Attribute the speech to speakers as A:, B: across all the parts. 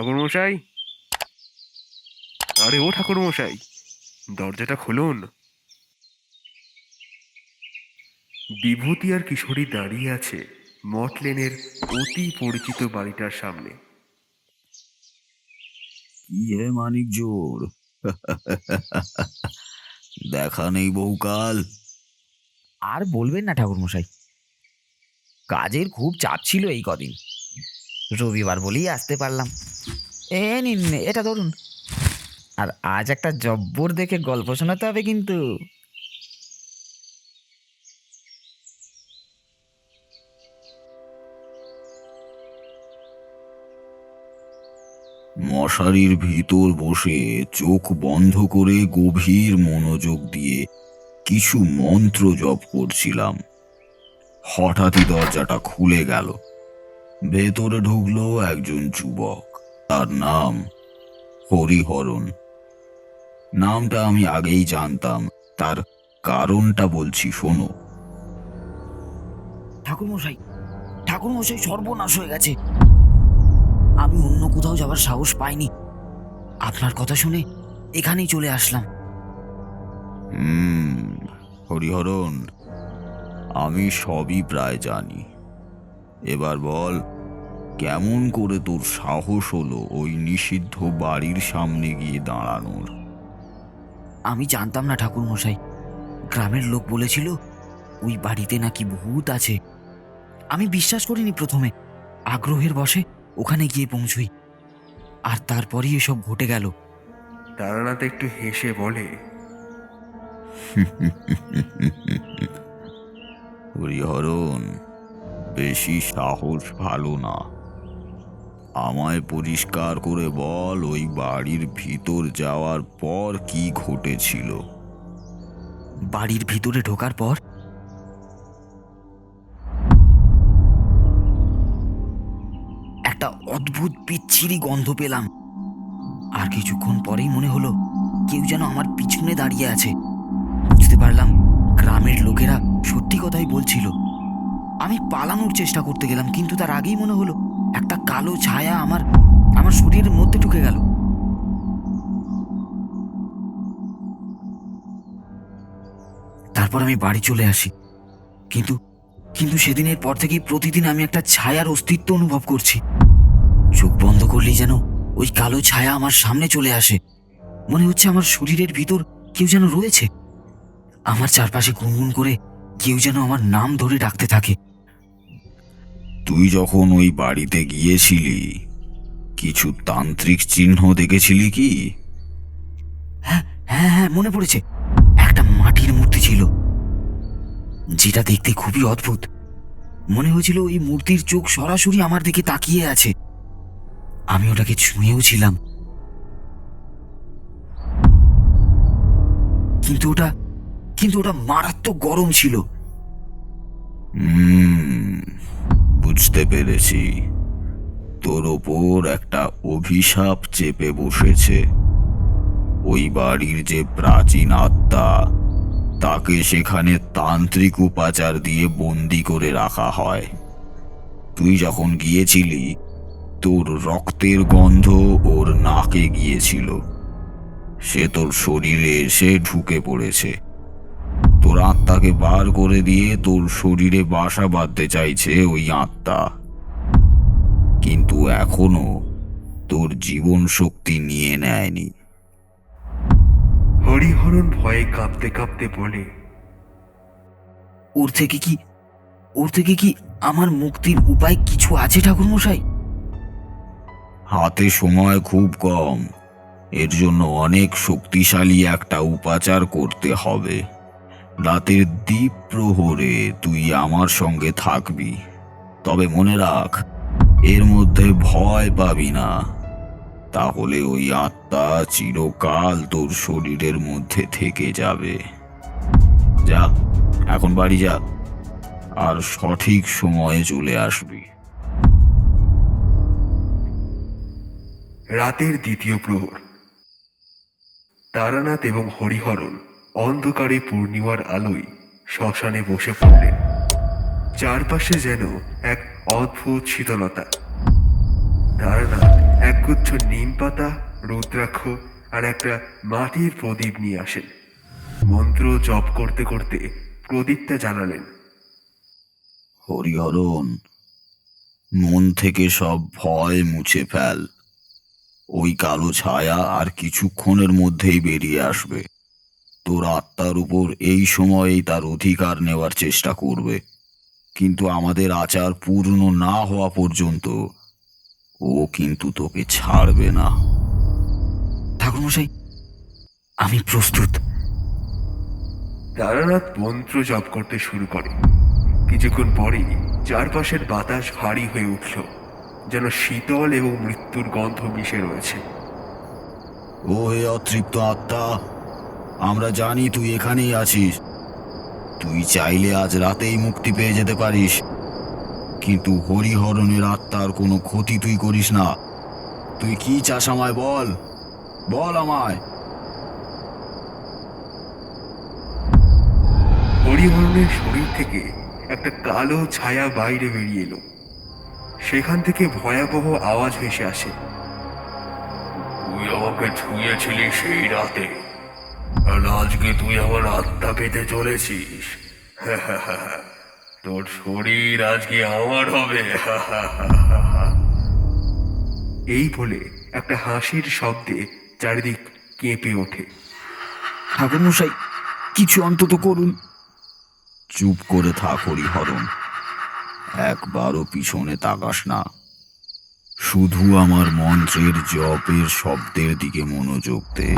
A: ঠাকুর মশাই আরে ও ঠাকুরমশাই দরজাটা খুলুন। বিভূতি আর কিশোরী দাঁড়িয়ে আছে মটলেনের অতি পরিচিত বাড়িটার সামনে।
B: কি হে মানিক জোর? দেখা নেই বহুকাল
C: আর বলবেন না ঠাকুরমশাই কাজের খুব চাপ ছিল এই কদিন। রবিবার বলেই আসতে পারলাম। এ নিন এটা ধরুন। আর আজ একটা জব্বর দেখে গল্প শোনাতে হবে কিন্তু।
B: মশারির ভিতর বসে চোখ বন্ধ করে গভীর মনোযোগ দিয়ে কিছু মন্ত্র জপ করছিলাম। হঠাৎই দরজাটা খুলে গেল। ভেতরে ঢুকলো একজন যুবক। তার নাম হরিহরণ। নামটা আমি আগেই জানতাম তার কারণটা বলছি শোনো।
C: ঠাকুরমশাই ঠাকুরমশাই সর্বনাশ হয়ে গেছে। আমি অন্য কোথাও যাওয়ার সাহস পাইনি। আপনার কথা শুনে এখানেই চলে আসলাম।
B: হুম হরিহরণ আমি সবই প্রায় জানি। এবার বল কেমন করে তোর সাহস হলো ওই নিষিদ্ধ বাড়ির সামনে গিয়ে দাঁড়ানোর?
C: আমি জানতাম না ঠাকুরমশাই। গ্রামের লোক বলেছিল ওই বাড়িতে নাকি ভূত আছে। আমি বিশ্বাস করিনি প্রথমে। আগ্রহের বসে ওখানে গিয়ে পৌঁছই। আর তারপরেই এসব ঘটে গেল।
A: তারানাথ একটু হেসে বলে
B: হরিহরণ বেশি সাহস ভালো না। আমায় পরিষ্কার করে বল ওই বাড়ির ভিতর যাওয়ার পর কি ঘটেছিল।
C: বাড়ির ভিতরে ঢোকার পর? একটা অদ্ভুত বিচ্ছিরি গন্ধ পেলাম। আর কিছুক্ষণ পরেই মনে হলো কেউ যেন আমার পিছনে দাঁড়িয়ে আছে। বুঝতে পারলাম গ্রামের লোকেরা সত্যি কথাই বলছিল। আমি পালানোর চেষ্টা করতে গেলাম, কিন্তু তার আগেই মনে হলো একটা কালো ছায়া আমার আমার শরীরের মধ্যে ঢুকে গেল। তারপর আমি বাড়ি চলে আসি। কিন্তু কিন্তু সেদিনের পর থেকেই প্রতিদিন আমি একটা ছায়ার অস্তিত্ব অনুভব করছি। চোখ বন্ধ করলেই যেন ওই কালো ছায়া আমার সামনে চলে আসে। মনে হচ্ছে আমার শরীরের ভিতর কেউ যেন রয়েছে। আমার চারপাশে গুনগুন করে কেউ যেন আমার নাম ধরে ডাকতে থাকে।
B: তুই যখন ওই বাড়িতে গিয়েছিলি কিছু তান্ত্রিক চিহ্ন দেখেছিলি কি?
C: হ্যাঁ হ্যাঁ হ্যাঁ মনে পড়েছে। একটা মাটির মূর্তি ছিল। যেটা দেখতে খুবই অদ্ভুত। মনে হয়েছিল ওই মূর্তির চোখ সরাসরি আমার দিকে তাকিয়ে আছে। আমি ওটাকে ছুঁয়েও ছিলাম। কিন্তু ওটা কিন্তু ওটা মারাত্মক গরম ছিল।
B: হুম। বুঝতে পেরেছি। তোর ওপর একটা অভিশাপ চেপে বসেছে। ওই বাড়ির যে প্রাচীন আত্মা, তাকে সেখানে তান্ত্রিক উপাচার দিয়ে বন্দি করে রাখা হয়। তুই যখন গিয়েছিলি, তোর রক্তের গন্ধ ওর নাকে গিয়েছিল। সে তোর শরীরে এসে ঢুকে পড়েছে। তোর আত্মাকে বার করে দিয়ে তোর শরীরে বাসা বাঁধতে চাইছে ওই আত্মা। কিন্তু এখনও তোর জীবন শক্তি নিয়ে নেয়নি।
A: হরিহরণ ভয়ে কাঁপতে কাঁপতে বলে
C: ওর থেকে কি ওর থেকে কি আমার মুক্তির উপায় কিছু আছে ঠাকুরমশাই?
B: হাতে সময় খুব কম। এর জন্য অনেক শক্তিশালী একটা উপাচার করতে হবে। রাতের দ্বীপ প্রহরে তুই আমার সঙ্গে থাকবি। তবে মনে রাখ, এর মধ্যে ভয় পাবি না। তাহলে ওই আত্মা চিরকাল তোর শরীরের মধ্যে থেকে যাবে। যা, এখন বাড়ি যা, আর সঠিক সময়ে চলে আসবি।
A: রাতের দ্বিতীয় প্রহর, তারানাথ এবং হরিহরণ। অন্ধকারে পূর্ণিমার আলোয় শ্মশানে বসে পড়লেন। চারপাশে যেন এক অদ্ভুত শীতলতা। তারানাথ একগুচ্ছ নিম পাতা রুদ্রাক্ষ আর একটা মাটির প্রদীপ নিয়ে আসেন। মন্ত্র জপ করতে করতে প্রদীপটা জানালেন।
B: হরিহরণ মন থেকে সব ভয় মুছে ফেল। ওই কালো ছায়া আর কিছুক্ষণের মধ্যেই বেরিয়ে আসবে। তোর আত্মার উপর এই সময়েই তার অধিকার নেওয়ার চেষ্টা করবে। কিন্তু আমাদের আচার পূর্ণ না হওয়া পর্যন্ত ও কিন্তু তোকে ছাড়বে না।
C: ঠাকুরমশাই আমি প্রস্তুত।
A: তারানাথ মন্ত্র জপ করতে শুরু করে। কিছুক্ষণ পরেই চারপাশের বাতাস ভারী হয়ে উঠল যেন শীতল এবং মৃত্যুর গন্ধ মিশে রয়েছে।
B: ও হে অতৃপ্ত আত্মা আমরা জানি তুই এখানেই আছিস। তুই চাইলে আজ রাতেই মুক্তি পেয়ে যেতে পারিস। কিন্তু হরিহরণের আত্মার কোনো ক্ষতি তুই করিস না। তুই কি চাস আমায় বল? বল আমায়।
A: হরিহরণের শরীর থেকে একটা কালো ছায়া বাইরে বেরিয়ে এলো। সেখান থেকে ভয়াবহ আওয়াজ ভেসে আসে। তুই আমাকে ছুঁয়েছিলি সেই রাতে। আর আজকে তুই আমার আত্মা পেতে চলেছিস। তোর শরীর আজকে আমার হবে। এই বলে একটা হাসির শব্দে চারিদিক কেঁপে ওঠে।
C: ঠাকুরমশাই কিছু অন্তত করুন।
B: চুপ করে থাক হরিহরণ। একবারও পিছনে তাকাস না। শুধু আমার মন্ত্রের জপের শব্দের দিকে মনোযোগ দে।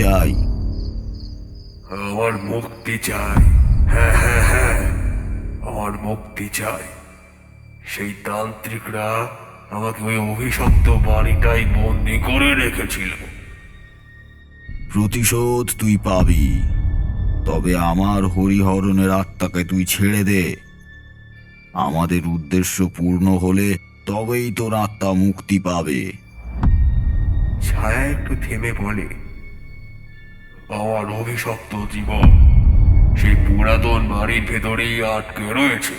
B: চাই।
A: আমার মুক্তি চাই। হ্যাঁ হ্যাঁ হ্যাঁ। আমার মুক্তি চাই। সেই তান্ত্রিকরা আমাকে ওই অভিশপ্ত বাড়িটাই বন্দি করে রেখেছিল।
B: প্রতিশোধ তুই পাবি। তবে আমার হরিহরণের আত্মাকে তুই ছেড়ে দে। আমাদের উদ্দেশ্য পূর্ণ হলে তবেই তোর আত্মা মুক্তি পাবে।
A: ছায়া একটু থেমে বলে আমার অভিশপ্ত জীবন। সেই পুরাতন বাড়ির ভেতরেই আটকে রয়েছে।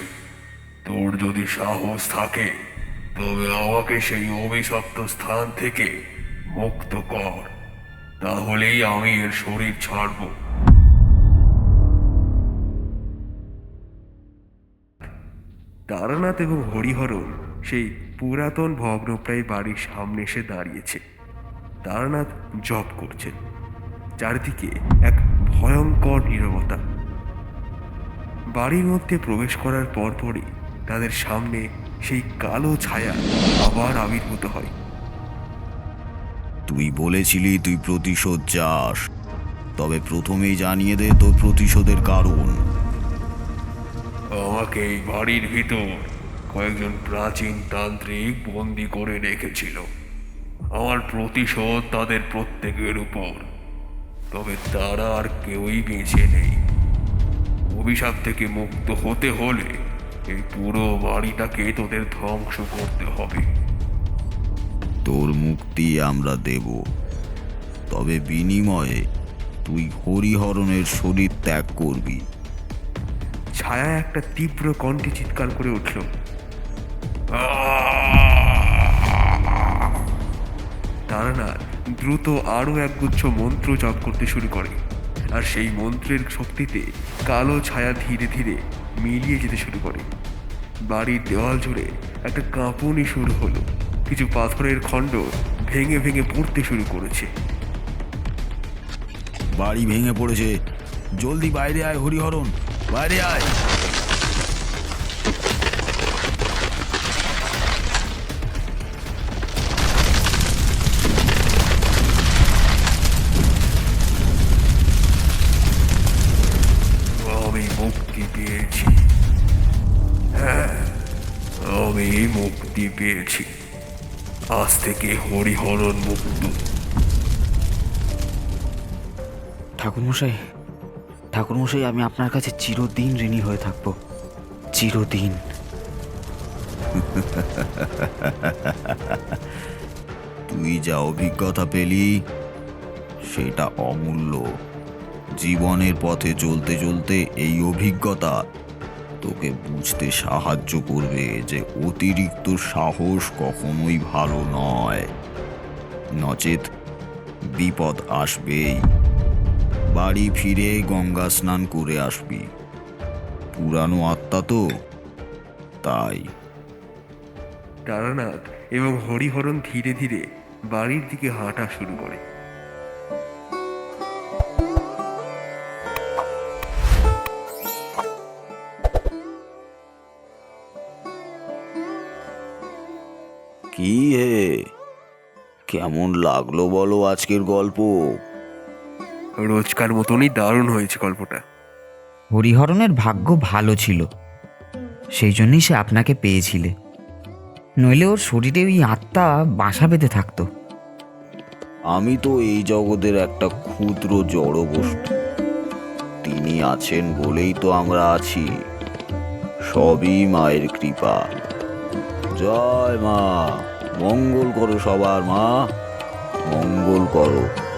A: তোর যদি সাহস থাকে, তবে আমাকে সেই অভিশপ্ত স্থান থেকে মুক্ত কর। তাহলেই আমি এর শরীর ছাড়ব। তারানাথ এবং হরিহরণ সেই পুরাতন ভগ্নপ্রায় বাড়ির সামনে এসে দাঁড়িয়েছে। তারানাথ জপ করছেন। চারিদিকে এক ভয়ঙ্কর নিরবতা। বাড়ির মধ্যে প্রবেশ করার পরপরই তাদের সামনে সেই কালো ছায়া আবার আবির্ভূত হয়।
B: তুই বলেছিলি তুই প্রতিশোধ চাস তবে প্রথমেই জানিয়ে দে তোর প্রতিশোধের কারণ।
A: আমাকে এই বাড়ির ভিতর কয়েকজন প্রাচীন তান্ত্রিক বন্দি করে রেখেছিল। আমার প্রতিশোধ তাদের প্রত্যেকের উপর। তবে তারা আর কেউই বেঁচে নেই। অভিশাপ থেকে মুক্ত হতে হলে এই পুরো বাড়িটাকে তোদের ধ্বংস করতে হবে।
B: তোর মুক্তি আমরা দেব। তবে বিনিময়ে তুই হরিহরণের শরীর ত্যাগ করবি।
A: ছায়া একটা তীব্র কণ্ঠে চিৎকার করে উঠল তারানাথ দ্রুত আরও একগুচ্ছ মন্ত্র জপ করতে শুরু করে। আর সেই মন্ত্রের শক্তিতে কালো ছায়া ধীরে ধীরে মিলিয়ে যেতে শুরু করে। বাড়ির দেওয়াল জুড়ে একটা কাঁপুনি শুরু হলো। কিছু পাথরের খণ্ড ভেঙে ভেঙে পড়তে শুরু করেছে।
B: বাড়ি ভেঙে পড়েছে। জলদি বাইরে আয়, হরিহরণ। বাইরে আয়।
A: মুক্তি পেয়েছি। আজ থেকে হরিহরণ মুক্ত।
C: ঠাকুরমশাই ঠাকুরমশাই আমি আপনার কাছে চিরদিন ঋণী হয়ে থাকব। চিরদিন।
B: তুই যা অভিজ্ঞতা পেলি সেটা অমূল্য। জীবনের পথে চলতে চলতে এই অভিজ্ঞতা তোকে বুঝতে সাহায্য করবে যে অতিরিক্ত সাহস কখনোই ভালো নয়। নচেত বিপদ আসবেই। বাড়ি ফিরে গঙ্গা স্নান করে আসবি। পুরানো আত্মা তো, তাই।
A: তারানাথ এবং হরিহরণ ধীরে ধীরে বাড়ির দিকে হাঁটা শুরু করে।
B: কি হে? কেমন লাগল বলো আজকের গল্প?
A: রোজকার মতনই দারুণ হয়েছে গল্পটা।
C: হরিহরণের ভাগ্য ভালো ছিল সেই জন্যই সে আপনাকে পেয়েছিলে। নইলে ওর শরীরে ওই আত্মা বাসা বেঁধে থাকতো।
B: আমি তো এই জগতের একটা ক্ষুদ্র জড় বস্তু তিনি আছেন বলেই তো আমরা আছি। সবই মায়ের কৃপা। জয় মা। মঙ্গল করো সবার মা। মঙ্গল করো।